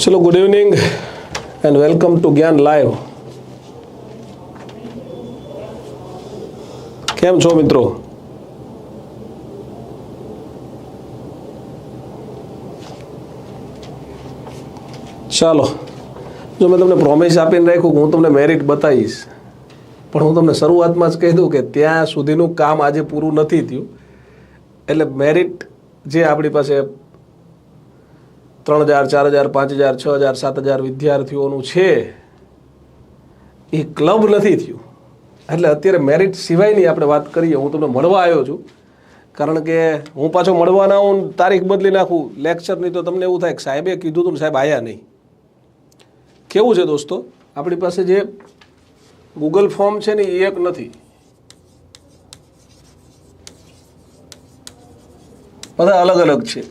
ચલો good evening and welcome to Gyan live કેમ છો મિત્રો? ચાલો, જો મેં તમને પ્રોમિસ આપીને રાખ્યું હું તમને મેરિટ બતાવીશ, પણ હું તમને શરૂઆતમાં જ કહી દઉં કે ત્યાં સુધીનું કામ આજે પૂરું નથી થયું. એટલે મેરિટ જે આપણી પાસે ત્રણ હજાર, ચાર હજાર, પાંચ હજાર, છ હજાર, સાત હજાર વિદ્યાર્થીઓનું છે. એ ક્લબ નથી થયું. એટલે અત્યારે મેરિટ સિવાયની આપણે વાત કરીએ, હું તમને મળવા આવ્યો છું. કારણ કે હું પાછો મળવાના હું તારીખ બદલી નાખું. લેક્ચરની તો તમને એવું થાય કે સાહેબે કીધું હતું સાહેબ આયા નહીં. કેવું છે દોસ્તો? આપણી પાસે જે ગૂગલ ફોર્મ છે ને, એ એક નથી. બધા અલગ અલગ છે.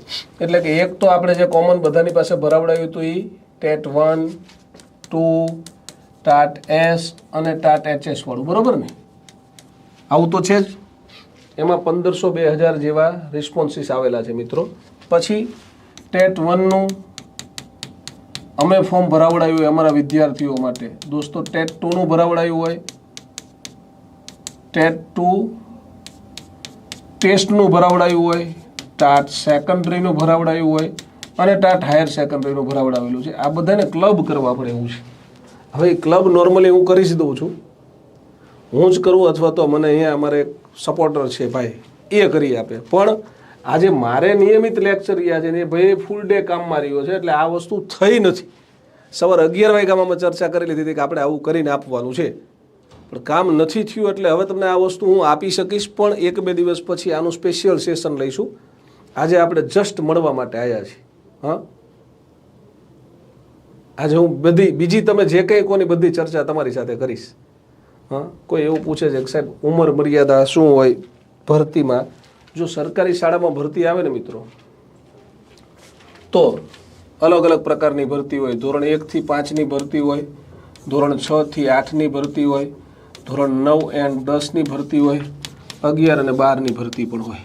એટલે કે એક તો આપણે જે કોમન બધાની પાસે ભરાવડાવ્યું હતું એ TET one, two, TAT S અને ટાટ એચએસ વાળું, બરાબર ને? આવું તો છે જ. એમાં પંદરસો બે હજાર જેવા રિસ્પોન્સીસ આવેલા છે મિત્રો. પછી ટેટ વનનું અમે ફોર્મ ભરાવડાવ્યું અમારા વિદ્યાર્થીઓ માટે. દોસ્તો, ટેટ ટુનું ભરાવડાવ્યું હોય, ટેટ ટુ ટેસ્ટનું ભરાવડાવ્યું હોય ટાટ સેકન્ડરીનું ભરાવડાયું હોય અને ટાટ હાયર સેકન્ડરીનું ભરાવડાવેલું છે. આ બધાને ક્લબ કરવા પડે એવું છે. હવે ક્લબ નોર્મલી હું કરી જ દઉં છું. હું જ કરું અથવા તો મને અહીંયા અમારે સપોર્ટર છે ભાઈ, એ કરી આપે. પણ આજે મારે નિયમિત લેક્ચર રહ્યા છે ને ભાઈ ફૂલ ડે કામમાં રહ્યો છે એટલે આ વસ્તુ થઈ નથી. સવારે અગિયાર વાગ્યામાં અમે ચર્ચા કરી લીધી હતી કે આપણે આવું કરીને આપવાનું છે. પણ કામ નથી થયું એટલે હવે તમને આ વસ્તુ હું આપી શકીશ, પણ એક બે દિવસ પછી આનું સ્પેશિયલ સેશન લઈશું. આજે આપણે જસ્ટ મળવા માટે આવ્યા છીએ, હા? આજે હું બધી, બીજી તમે જે કંઈ કોની બધી ચર્ચા તમારી સાથે કરીશ, હા? કોઈ એવું પૂછે છે કે સાહેબ, ઉંમર મર્યાદા શું હોય ભરતીમાં? જો સરકારી શાળામાં ભરતી આવે ને મિત્રો, તો અલગ અલગ પ્રકારની ભરતી હોય. ધોરણ એકથી પાંચની ભરતી હોય, ધોરણ છ થી આઠની ભરતી હોય, ધોરણ નવ એન્ડ દસની ભરતી હોય, અગિયાર અને બારની ભરતી પણ હોય.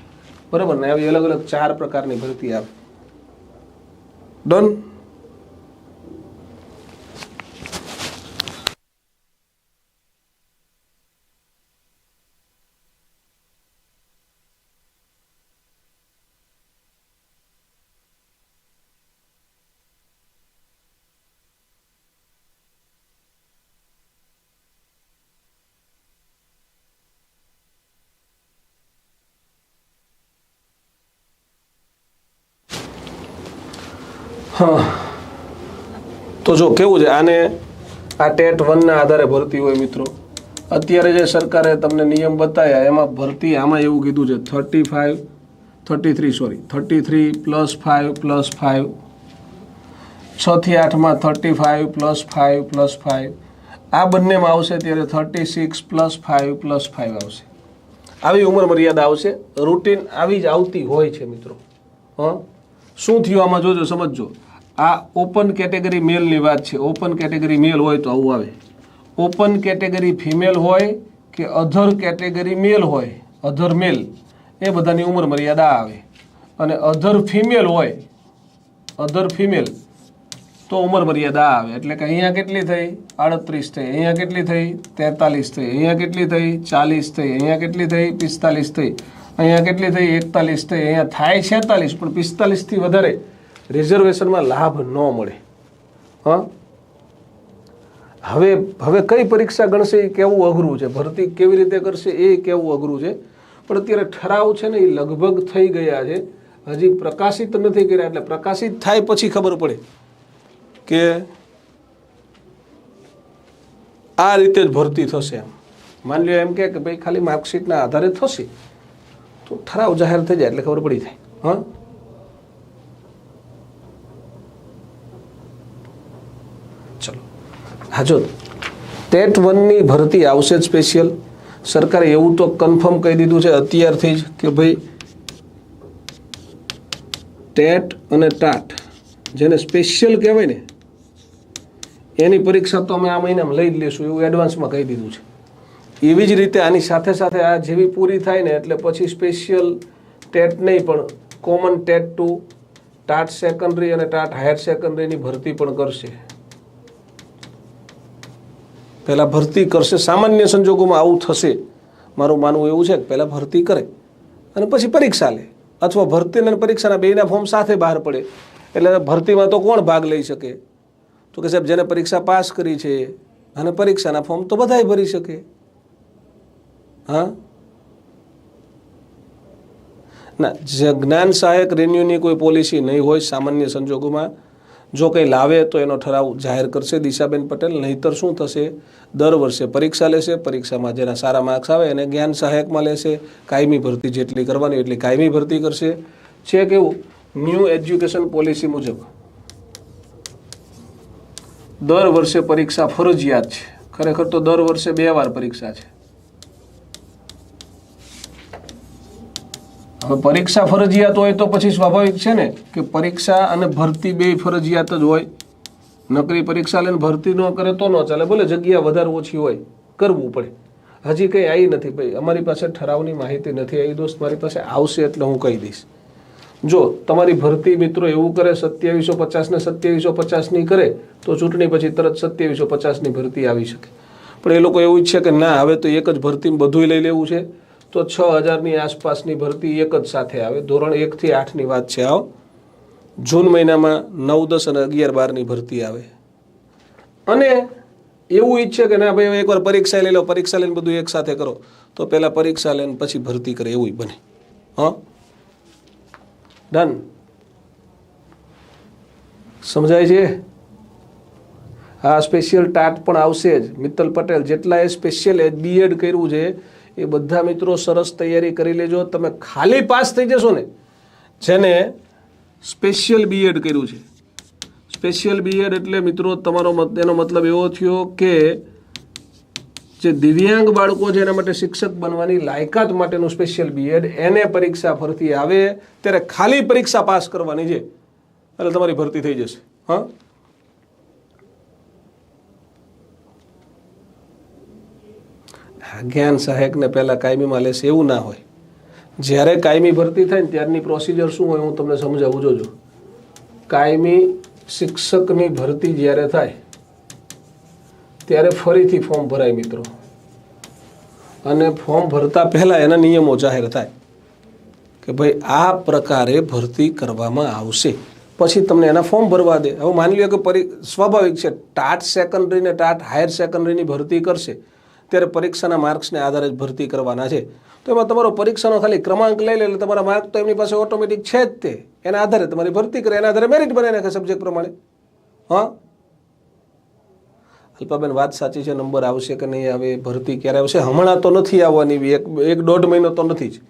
બરાબર ને આવી અલગ અલગ ચાર પ્રકારની ભરતી આવે ડન હા. તો જો કેવું છે, આને આ ટેટ વનના આધારે ભરતી હોય મિત્રો. અત્યારે જે સરકારે તમને નિયમ બતાવ્યા એમાં ભરતી આમાં એવું કીધું છે thirty five thirty three sorry thirty three plus five plus five છથી આઠમાં thirty five plus five plus five આ બંનેમાં આવશે ત્યારે thirty six plus five plus five આવશે. આવી ઉંમર મર્યાદા આવશે. રૂટીન આવી જ આવતી હોય છે મિત્રો. હં? શું થયું આમાં જોજો, સમજજો. આ ઓપન કેટેગરી મેલની વાત છે. ઓપન કેટેગરી મેલ હોય તો આવું આવે. ઓપન કેટેગરી ફિમેલ હોય કે અધર કેટેગરી મેલ હોય અધર મેલ એ બધાની ઉંમર મર્યાદા આવે. અને અધર ફિમેલ હોય અધર ફિમેલ તો ઉંમર મર્યાદા આવે. એટલે કે અહીંયા કેટલી થઈ? આડત્રીસ થઈ. અહીંયા કેટલી થઈ? તેતાલીસ થઈ. અહીંયા કેટલી થઈ? ચાલીસ થઈ. અહીંયા કેટલી થઈ? પિસ્તાલીસ થઈ. અહીંયા કેટલી થઈ? એકતાલીસ થઈ. અહીંયા થાય છેતાલીસ, પણ પિસ્તાલીસથી વધારે રિઝર્વેશનમાં લાભ ન મળે. હા? હવે હવે કઈ પરીક્ષા ગણશે એ કેવું અઘરું છે? ભરતી કેવી રીતે કરશે એ કેવું અઘરું છે? પણ અત્યારે ઠરાવ છે ને એ લગભગ થઈ ગયા છે. હજી પ્રકાશિત નથી કર્યા, એટલે પ્રકાશિત થાય પછી ખબર પડે કે આ રીતે જ ભરતી થશે એમ. માની લ્યો એમ કે ભાઈ ખાલી માર્કશીટના આધારે થશે. તો ઠરાવ જાહેર થઈ જાય એટલે ખબર પડી જાય. હા ચલો હા જો ટેટ વનની ભરતી આવશે જ સ્પેશિયલ સરકારે એવું તો કન્ફર્મ કહી દીધું છે અત્યારથી જ કે ભાઈ ટેટ અને ટાટ, જેને સ્પેશિયલ કહેવાય ને, એની પરીક્ષા તો અમે આ મહિનામાં લઈ જ લેશું એવું એડવાન્સમાં કહી દીધું છે. એવી જ રીતે આની સાથે સાથે આ જેવી પૂરી થાય ને એટલે પછી સ્પેશિયલ ટેટ નહીં, પણ common TET two, TAT secondary અને ટાટ હાયર સેકન્ડરીની ભરતી પણ કરશે. પહેલાં ભરતી કરશે, સામાન્ય સંજોગોમાં આવું થશે. મારું માનવું એવું છે કે પહેલાં ભરતી કરે અને પછી પરીક્ષા લે. અથવા ભરતી અને પરીક્ષાના બેના ફોર્મ સાથે બહાર પડે. એટલે ભરતીમાં તો કોણ ભાગ લઈ શકે? તો કે સાહેબ, જેને પરીક્ષા પાસ કરી છે, અને પરીક્ષાના ફોર્મ તો બધાય ભરી શકે. હા? ના જ્ઞાન સહાયક રેન્યુની કોઈ પોલિસી નહીં હોય સામાન્ય સંજોગોમાં જો કંઈ લાવે તો એનો ઠરાવ જાહેર કરશે દિશાબેન પટેલ, નહીતર શું થશે? દર વર્ષે પરીક્ષા લેશે, પરીક્ષામાં જેના સારા માર્ક્સ આવે એને જ્ઞાન સહાયકમાં લેશે, કાયમી ભરતી જેટલી કરવાની એટલી કાયમી ભરતી કરશે. છે કેવું? ન્યૂ એજ્યુકેશન પોલિસી મુજબ. દર વર્ષે પરીક્ષા ફરજિયાત છે. ખરેખર તો દર વર્ષે બે વાર પરીક્ષા છે. હવે પરીક્ષા ફરજિયાત હોય તો પછી સ્વાભાવિક છે ને કે પરીક્ષા અને ભરતી બે ફરજિયાત જ હોય. નકરી પરીક્ષા લઈને ભરતી ન કરે તો ન ચાલે. ભલે જગ્યા વધારે ઓછી હોય, કરવું પડે. હજી કંઈ આવી નથી ભાઈ. અમારી પાસે ઠરાવની માહિતી નથી આવી દોસ્ત, મારી પાસે આવશે એટલે હું કહી દઈશ. જો તમારી ભરતી મિત્રો એવું કરે સત્યાવીસો પચાસને સત્યાવીસો પચાસની કરે, તો ચૂંટણી પછી તરત સત્યાવીસો પચાસની ભરતી આવી શકે. પણ એ લોકો એવું ઈચ્છે કે ના, હવે તો એક જ ભરતીમાં બધુંય લઈ લેવું છે. તો છ હજારની આસપાસની ભરતી એક જ સાથે આવે. ધોરણ એકથી આઠની વાત છે. આવો. જૂન મહિનામાં નવ, દસ અને અગિયાર, બારની ભરતી આવે. અને એવું ઈચ્છે કે ના ભાઈ એકવાર પરીક્ષા લઈ લો, પરીક્ષા લઈને બધું એક સાથે કરો. તો પહેલાં પરીક્ષા લઈને પછી ભરતી કરે, એવું બને. હા? ડન સમજાય છે? આ સ્પેશિયલ ટાટ પણ આવશે જ. મિત્તલ પટેલ જેટલાએ સ્પેશિયલ બીએડ કર્યું છે એ બધા મિત્રો સરસ તૈયારી કરી લેજો. તમે ખાલી પાસ થઈ જશો ને. જેને સ્પેશિયલ બીએડ કર્યું છે. સ્પેશિયલ બીએડ એટલે મિત્રો તમારો એનો મતલબ એવો થયો કે જે દિવ્યાંગ બાળકો છે એના માટે શિક્ષક બનવાની લાયકાત માટેનું સ્પેશિયલ બીએડ એને પરીક્ષા ફરતી આવે. ત્યારે ખાલી પરીક્ષા પાસ કરવાની છે. એટલે તમારી ભરતી થઈ જશે. હા? જ્ઞાન સહાયકને પહેલાં કાયમીમાં લેશે એવું ના હોય. જ્યારે કાયમી ભરતી થાય ને ત્યારની પ્રોસિજર શું હોય હું તમને સમજાવું, જોજો. કાયમી શિક્ષકની ભરતી જ્યારે થાય, ત્યારે ફરીથી ફોર્મ ભરાય મિત્રો. અને ફોર્મ ભરતા પહેલાં એના નિયમો જાહેર થાય કે ભાઈ આ પ્રકારે ભરતી કરવામાં આવશે. પછી તમને એના ફોર્મ ભરવા દે. હવે માની લો કે પરી સ્વાભાવિક છે, ટાટ સેકન્ડરી ને ટાટ હાયર સેકન્ડરીની ભરતી કરશે. ત્યારે પરીક્ષાના માર્ક્સને આધારે જ ભરતી કરવાના છે. તો એમાં તમારો પરીક્ષાનો ખાલી ક્રમાંક લઈ લે એટલે તમારા માર્ક તો એમની પાસે ઓટોમેટિક છે જ તે. એના આધારે તમારી ભરતી કરે, એના આધારે મેરિટ બને નાખે સબ્જેક્ટ પ્રમાણે. હા? અલ્પાબેન, વાત સાચી છે નંબર આવશે કે નહીં આવે, ભરતી ક્યારે આવશે? હમણાં તો નથી આવવાની એક એક દોઢ મહિનો તો નથી જ.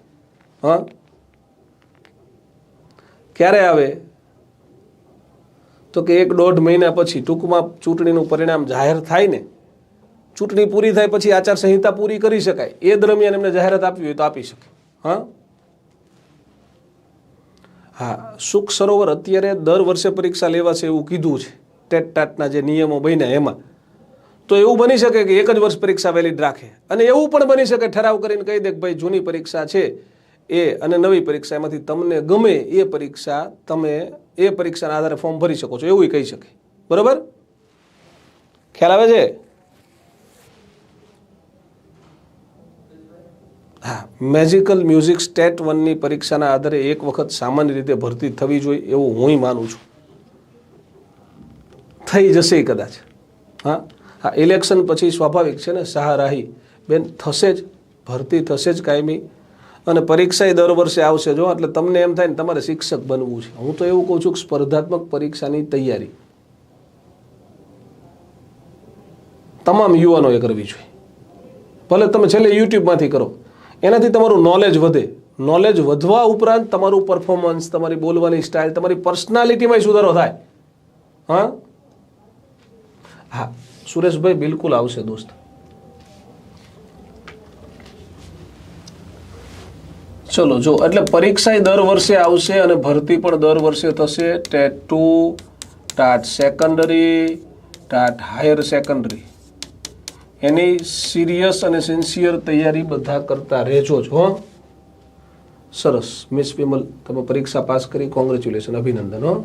હા? ક્યારે આવે? તો કે એક દોઢ મહિના પછી ટૂંકમાં ચૂંટણીનું પરિણામ જાહેર થાય ને ચૂંટણી પૂરી થાય પછી આચારસંહિતા પૂરી કરી શકાય. એ દરમિયાન એમને જાહેરાત આપવી હોય તો આપી શકે. હા? હા, સુખ સરોવર અત્યારે દર વર્ષે પરીક્ષા લેવાશે એવું કીધું છે. ટેટ ટાટના જે નિયમો બન્યા એમાં. તો એવું બની શકે કે એક જ વર્ષ પરીક્ષા વેલિડ રાખે. અને એવું પણ બની શકે, ઠરાવ કરીને કહી દે કે ભાઈ જૂની પરીક્ષા છે એ અને નવી પરીક્ષા એમાંથી તમને ગમે એ પરીક્ષા તમે એ પરીક્ષાના આધારે ફોર્મ ભરી શકો છો. એવું કહી શકે. બરાબર? ખ્યાલ આવે છે? હા મેજિકલ મ્યુઝિક સ્ટેટ વનની પરીક્ષાના આધારે એક વખત સામાન્ય રીતે ભરતી થવી જોઈએ એવું હું માનું છું. થઈ જશે કદાચ. હા હા ઇલેક્શન પછી સ્વાભાવિક છે ને, સહારાહી. બેન, થશે જ, ભરતી થશે જ કાયમી. અને પરીક્ષા દર વર્ષે આવશે જો, એટલે તમને એમ થાય ને, તમારે શિક્ષક બનવું છે. હું તો એવું કહું છું કે સ્પર્ધાત્મક પરીક્ષાની તૈયારી. તમામ યુવાનોએ કરવી જોઈએ. ભલે તમે છેલ્લે યુટ્યુબમાંથી કરો. એનાથી તમારું નોલેજ વધે. નોલેજ વધવા ઉપરાંત તમારું પરફોર્મન્સ તમારી બોલવાની સ્ટાઇલ તમારી પર્સનાલિટીમાં સુધારો થાય. હા? હા, સુરેશભાઈ બિલકુલ આવશે દોસ્ત. ચલો, જો, એટલે પરીક્ષા દર વર્ષે આવશે અને ભરતી પણ દર વર્ષે થશે. TET two TAT secondary TAT higher secondary એની સિરિયસ અને સિન્સિયર તૈયારી બધા કરતા રહેજો જ, હો. સરસ. મિસ વિમલ, તમે પરીક્ષા પાસ કરી કોંગ્રેચ્યુલેશન અભિનંદન, હો.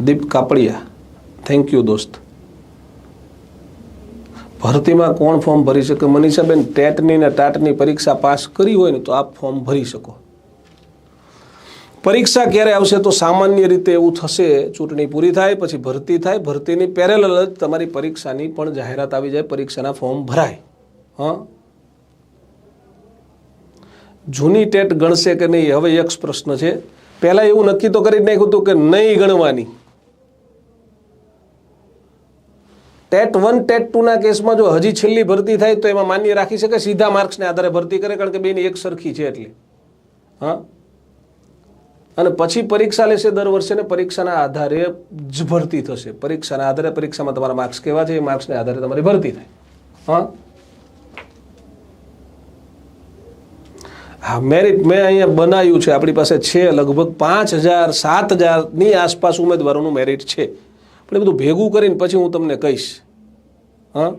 દીપ કાપડિયા થેન્ક યુ દોસ્ત. ભરતીમાં કોણ ફોર્મ ભરી શકે? મનીષાબેન, ટેટની ને ટાટની પરીક્ષા પાસ કરી હોય ને તો આપ ફોર્મ ભરી શકો. પરીક્ષા ક્યારે આવશે તો સામાન્ય રીતે એવું થશે, ચૂંટણી પૂરી થાય, પછી ભરતી થાય, ભરતીની પેરેલલ જ તમારી પરીક્ષાની પણ જાહેરાત આવી જાય, પરીક્ષાના ફોર્મ ભરાય. હા? જૂની ટેટ ગણશે કે નહીં, હવે એક પ્રશ્ન છે. પહેલાં એવું નક્કી તો કરી નાખ્યું હતું કે નહીં ગણવાની. ટેટ વન, ટેટ ટુના કેસમાં જો હજી છેલ્લી ભરતી થાય તો એમાં માન્ય રાખી શકે સીધા માર્ક્સને આધારે ભરતી કરે, કારણ કે બેની એક સરખી છે એટલે. હા? અને પછી પરીક્ષા લેશે દર વર્ષે ને પરીક્ષાના આધારે જ ભરતી થશે. પરીક્ષાના આધારે પરીક્ષામાં તમારા માર્ક્સ કેવા છે? એ માર્ક્સને આધારે તમારી ભરતી થાય. હા? હા મેરિટ મેં અહીંયા બનાવ્યું છે. આપણી પાસે છે લગભગ પાંચ હજાર, સાત હજારની આસપાસ ઉમેદવારોનું મેરિટ છે. પણ એ બધું ભેગું કરીને પછી હું તમને કહીશ. હા?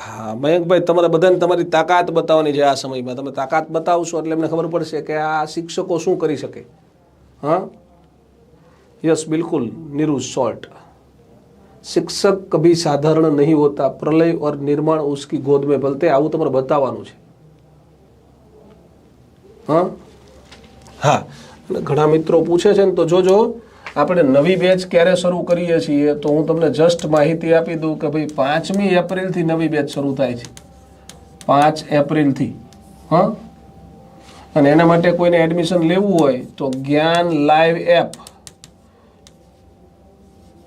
હા, મયંકભાઈ, તમારે બધાને તમારી તાકાત બતાવવાની છે આ સમયમાં. તમે તાકાત બતાવશો એટલે એમને ખબર પડશે કે આ શિક્ષકો શું કરી શકે. હા? યસ, બિલકુલ નીરુ શોર્ટ. શિક્ષક કભી સાધારણ નહીં હોતા. પ્રલય ઓર નિર્માણ ઉસકી ગોદમે ભલતે. આવું તમારે બતાવવાનું છે. હા? હા. ઘણા મિત્રો પૂછે છે ને, તો જોજો. આપણે નવી બેચ ક્યારે શરૂ કરીએ છીએ તો હું તમને જસ્ટ માહિતી આપી દઉં કે ભાઈ પાંચમી એપ્રિલથી નવી બેચ શરૂ થાય છે. પાંચ એપ્રિલથી, હા? અને એના માટે કોઈને એડમિશન લેવું હોય તો જ્ઞાન લાઈવ એપ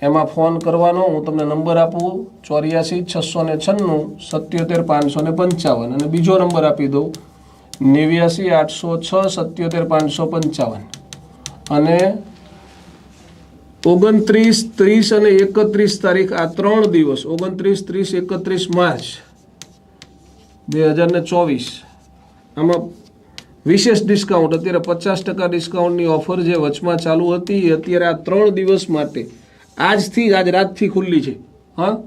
એમાં ફોન કરવાનો, હું તમને નંબર આપું, ચોર્યાસી, છસો ને છન્નું, સત્યોતેર, પાંચસો ને પંચાવન. અને બીજો નંબર આપી દઉં, નેવ્યાસી, આઠસો છ, સત્યોતેર, પાંચસો પંચાવન. અને ઓગણત્રીસ, ત્રીસ અને એકત્રીસ તારીખ આ ત્રણ દિવસ, ઓગણત્રીસ, ત્રીસ, એકત્રીસ માર્ચ બે હજાર ને ચોવીસ. આમાં વિશેષ ડિસ્કાઉન્ટ અત્યારે પચાસ ટકા ડિસ્કાઉન્ટની ઓફર જે વચમાં ચાલુ હતી અત્યારે આ ત્રણ દિવસ માટે, આજથી, આજ રાતથી ખુલ્લી છે. હા?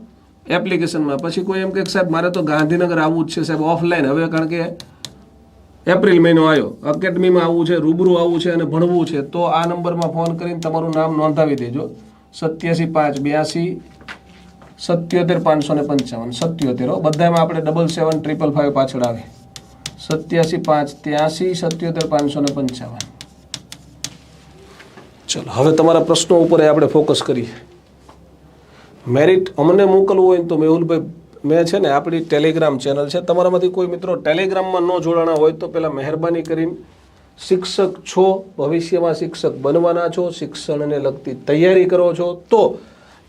એપ્લિકેશનમાં પછી કોઈ એમ કે સાહેબ, મારે તો ગાંધીનગર આવવું જ છે સાહેબ ઓફલાઈન હવે કારણ કે એપ્રિલ મહિનો આવ્યો. એકેડમીમાં આવવું છે, રૂબરૂ આવવું છે અને ભણવું છે. તો આ નંબરમાં ફોન કરીને તમારું નામ નોંધાવી દેજો. સત્યાસી પાંચ બ્યાસી, સત્યોતેર પાંચસો ને પંચાવન. સત્યોતેર. બધામાં આપણે ડબલ સેવન ટ્રિપલ ફાઇવ પાછળ આવે. સત્યાસી પાંચ ત્યાસી, સત્યોતેર પાંચસો ને પંચાવન. ચલો, હવે તમારા પ્રશ્નો ઉપર આપણે ફોકસ કરીએ. મેરિટ અમને મોકલવું હોય તો મેહુલભાઈ મેં છે ને આપણી ટેલિગ્રામ ચેનલ છે. તમારામાંથી કોઈ મિત્રો ટેલિગ્રામમાં ન જોડાણા હોય તો પહેલાં મહેરબાની કરીને શિક્ષક છો, ભવિષ્યમાં શિક્ષક બનવાના છો, શિક્ષણને લગતી તૈયારી કરો છો, તો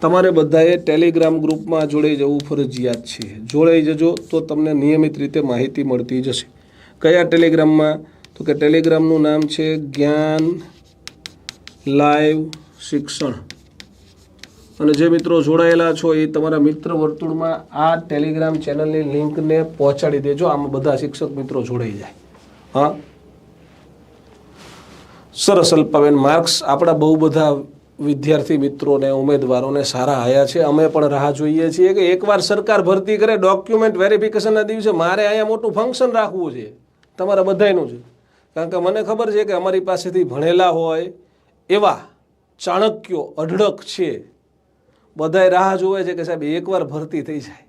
તમારે બધાએ ટેલિગ્રામ ગ્રુપમાં જોડાઈ જવું ફરજિયાત છે. જોડાઈ જજો તો તમને નિયમિત રીતે માહિતી મળતી જશે. કયા ટેલિગ્રામમાં તો કે ટેલિગ્રામનું નામ છે જ્ઞાન લાઈવ શિક્ષણ. અને જે મિત્રો જોડાયેલા છો એ તમારા મિત્ર વર્તુળમાં આ ટેલિગ્રામ ચેનલની લિંકને પહોંચાડી દેજો. આમાં બધા શિક્ષક મિત્રો જોડાઈ જાય. હા? સરસ, અલ્પાબેન. માર્ક્સ આપણા બહુ બધા વિદ્યાર્થી મિત્રોને ઉમેદવારોને સારા આયા છે. અમે પણ રાહ જોઈએ છીએ કે એકવાર સરકાર ભરતી કરે ડોક્યુમેન્ટ વેરિફિકેશનના દિવસે મારે અહીંયા મોટું ફંક્શન રાખવું છે. તમારા બધાયનું છે. કારણ કે મને ખબર છે કે અમારી પાસેથી ભણેલા હોય એવા ચાણક્યો અઢળક છે. બધાય રાહ જોવે છે કે સાહેબ એકવાર ભરતી થઈ જાય.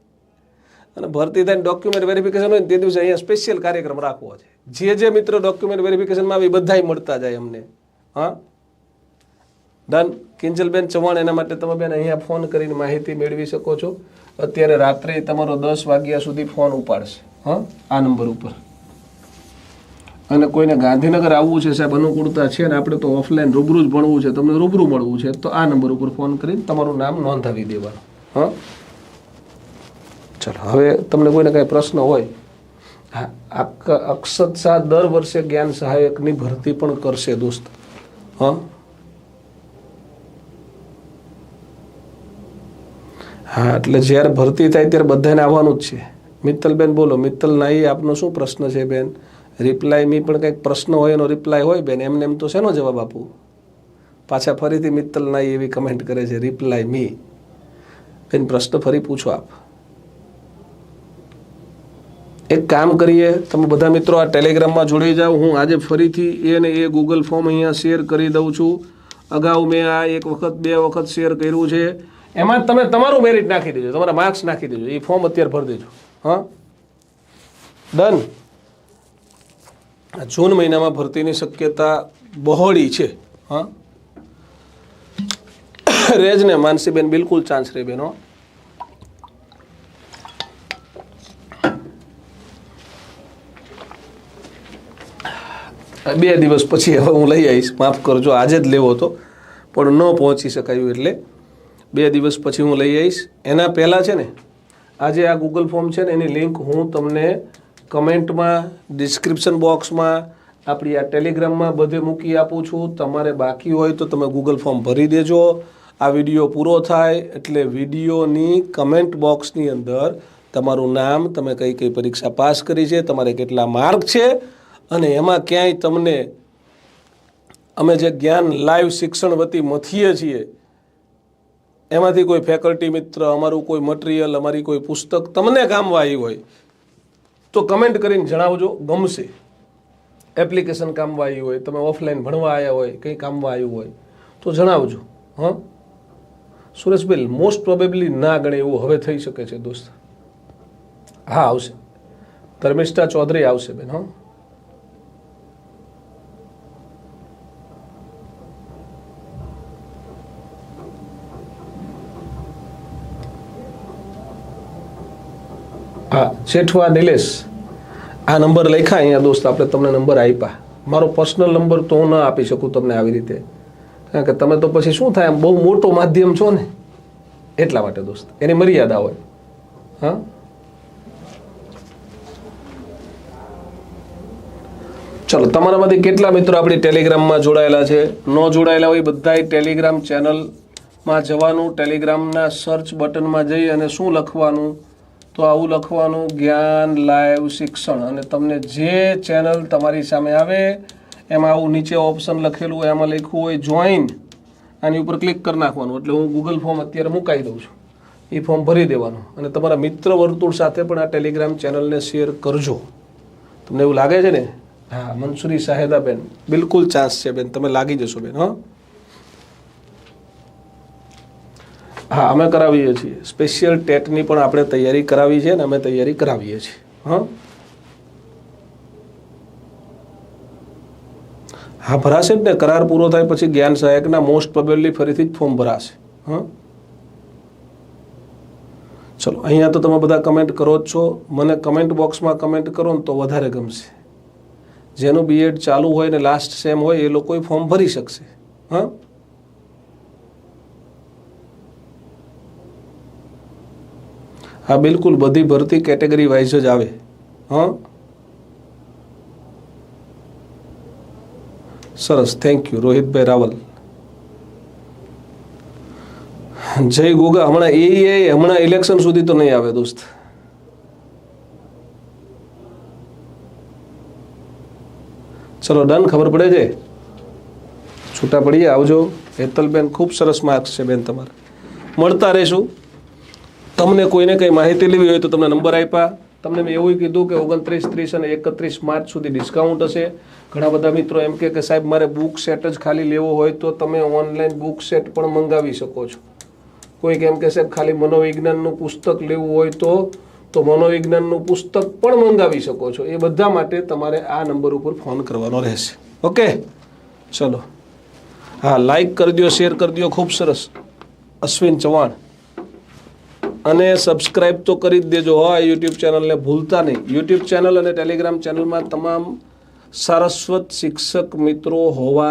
અને ભરતી થઈને ડોક્યુમેન્ટ વેરિફિકેશન હોય ને તે દિવસે અહીંયા સ્પેશિયલ કાર્યક્રમ રાખવો છે. જે જે મિત્રો ડોક્યુમેન્ટ વેરિફિકેશનમાં આવી બધાય મળતા જાય અમને. હા? ડન કિંજલબેન ચૌહાણ એના માટે તમે બેન અહીંયા ફોન કરીને માહિતી મેળવી શકો છો. અત્યારે રાત્રે તમારો દસ વાગ્યા સુધી ફોન ઉપાડશે. હા? આ નંબર ઉપર. અને કોઈને ગાંધીનગર આવવું છે સાહેબ અનુકૂળતા છે ને આપણે તો ઓફલાઈન રૂબરૂ જ ભણવું છે, તમને રૂબરૂ મળવું છે, તો આ નંબર ઉપર ફોન કરીને તમારું નામ નોંધાવી દેવાનું. હા? ચાલો, હવે તમને કોઈને કાંઈ પ્રશ્ન હોય, હા અક- અક્ષત શાહ દર વર્ષે જ્ઞાન સહાયકની ભરતી પણ કરશે દોસ્ત. હા? હા, એટલે જ્યારે ભરતી થાય ત્યારે બધાને આવવાનું જ છે. મિત્તલબેન બોલો, મિત્તલ નાઈ આપનો શું પ્રશ્ન છે બેન? રિપ્લાય મી પણ કંઈક પ્રશ્ન હોય એનો રિપ્લાય હોય બેન, એમને એમ તો શેનો જવાબ આપું પાછા ફરીથી મિત્તલ નાઈ એવી કમેન્ટ કરે છે રિપ્લાય મી. બેન, પ્રશ્ન ફરી પૂછો આપ. એક કામ કરીએ, તમે બધા મિત્રો આ ટેલિગ્રામમાં જોડાઈ જાઓ. હું આજે ફરીથી એને એ ગૂગલ ફોર્મ અહીંયા શેર કરી દઉં છું. અગાઉ મેં આ એક વખત, બે વખત શેર કર્યું છે. એમાં તમે તમારું મેરિટ નાખી દેજો, તમારા માર્ક્સ નાખી દેજો. એ ફોર્મ અત્યારે ભરી દેજો. હા? ડન જૂન મહિનામાં ભરતીની શક્યતા બહોળી છે, હા. રેજ ને માનસીબેન બિલકુલ ચાન્સ રે બેનો. બે દિવસ પછી હવે હું લઈ આવીશ, માફ કરજો, આજે જ લેવો હતો, પણ ન પહોંચી શકાયું એટલે. બે દિવસ પછી હું લઈ આવીશ. એના પહેલાં છે ને, આજે આ ગૂગલ ફોર્મ છે ને, એની લિંક હું તમને કમેન્ટમાં ડિસ્ક્રિપ્શન બોક્સમાં આપણી આ ટેલિગ્રામમાં બધે મૂકી આપું છું. તમારે બાકી હોય તો તમે ગૂગલ ફોર્મ ભરી દેજો. આ વીડિયો પૂરો થાય એટલે વિડીયોની કમેન્ટ બોક્સની અંદર તમારું નામ, તમે કઈ કઈ પરીક્ષા પાસ કરી છે, તમારે કેટલા માર્ક છે અને એમાં ક્યાંય તમને અમે જે જ્ઞાન લાઈવ શિક્ષણ વતી મથીએ છીએ, એમાંથી કોઈ ફેકલ્ટી મિત્ર, અમારું કોઈ મટીરિયલ અમારી કોઈ પુસ્તક તમને કામમાં આવી હોય તો કમેન્ટ કરીને જણાવજો, ગમશે. એપ્લિકેશન કામમાં આવી હોય, તમે ઓફલાઈન ભણવા આવ્યા હોય, કંઈ કામમાં આવ્યું હોય, તો જણાવજો, હં? સુરેશભાઈ મોસ્ટ પ્રોબેબલી ના ગણે એવું હવે થઈ શકે છે, દોસ્ત. હા, આવશે. ધર્મિષ્ઠા ચૌધરી આવશે બેન, હં? શેઠવા નિલેશ, આ નંબર લખ્યા અહીંયા દોસ્ત, આપણે તમને નંબર આપ્યા. મારો પર્સનલ નંબર તો હું ન આપી શકું તમને આવી રીતે. કારણ કે તમે તો પછી શું થાય બહુ મોટો માધ્યમ છો ને? એટલા માટે દોસ્ત, એની મર્યાદા હોય. હા? ચલો, તમારામાંથી કેટલા મિત્રો આપણી ટેલિગ્રામમાં જોડાયેલા છે? ન જોડાયેલા હોય બધાય ટેલિગ્રામ ચેનલમાં જવાનું, ટેલિગ્રામના સર્ચ બટનમાં જઈ અને શું લખવાનું? તો આવું લખવાનું જ્ઞાન લાઈવ શિક્ષણ અને તમને જે ચેનલ તમારી સામે આવે એમાં આવું નીચે ઓપ્શન લખેલું હોય એમાં લખ્યું હોય જોઈન આની ઉપર ક્લિક કરી નાખવાનું. એટલે હું ગૂગલ ફોર્મ અત્યારે મુકાઈ દઉં છું. એ ફોર્મ ભરી દેવાનું. અને તમારા મિત્ર વર્તુળ સાથે પણ આ ટેલિગ્રામ ચેનલને શેર કરજો. તમને એવું લાગે છે ને? હા. મનસુરી શાહેદા બેન બિલકુલ ચાન્સ છે બેન. તમે લાગી જશો બેન હા. હા, અમે કરાવીએ છીએ. સ્પેશિયલ ટેટની પણ આપણે તૈયારી કરાવી છે અને અમે તૈયારી કરાવીએ છીએ. હા? હા, ભરાશે જ ને. કરાર પૂરો થાય પછી જ્ઞાન સહાયકના મોસ્ટ પ્રોબેબલી ફરીથી જ ફોર્મ ભરાશે. હા? ચલો, અહીંયા તો તમે બધા કમેન્ટ કરો જ છો. મને કમેન્ટ બોક્સમાં કમેન્ટ કરો ને તો વધારે ગમશે. જેનું બીએડ ચાલુ હોય ને લાસ્ટ સેમ હોય એ લોકોએ ફોર્મ ભરી શકશે. હા? હા બિલકુલ બધી ભરતી કેટેગરી વાઇઝ જ આવે. હા? સરસ થેન્ક યુ રોહિતભાઈ રાવલ. જય ગોગા, હમણાં એ હમણાં ઇલેક્શન સુધી તો નહીં આવે દોસ્ત. ચલો ડન ખબર પડે છે? છૂટા પડીએ, આવજો. હેતલબેન, ખૂબ સરસ માર્ક્સ છે બેન તમારા. મળતા રહેશું. તમને કોઈને કંઈ માહિતી લેવી હોય તો તમને નંબર આપ્યા. તમને મેં એવું કીધું કે ઓગણત્રીસ, ત્રીસ અને એકત્રીસ માર્ચ સુધી ડિસ્કાઉન્ટ હશે. ઘણા બધા મિત્રો એમ કે સાહેબ, મારે બુક સેટ જ ખાલી લેવો હોય તો તમે ઓનલાઈન બુક સેટ પણ મંગાવી શકો છો. કોઈક એમ કે સાહેબ, ખાલી મનોવિજ્ઞાનનું પુસ્તક લેવું હોય તો તો મનોવિજ્ઞાનનું પુસ્તક પણ મંગાવી શકો છો. એ બધા માટે તમારે આ નંબર ઉપર ફોન કરવાનો રહેશે. ઓકે ચલો. હા લાઈક કરી દો શેર કરી દો ખૂબ સરસ. અશ્વિન ચૌહાણ. અને સબસ્ક્રાઇબ તો કરી જ દેજો. હો, આ યુટ્યુબ ચેનલને ભૂલતા નહીં. યુટ્યુબ ચેનલ અને ટેલિગ્રામ ચેનલમાં તમામ સારસ્વત શિક્ષક મિત્રો હોવા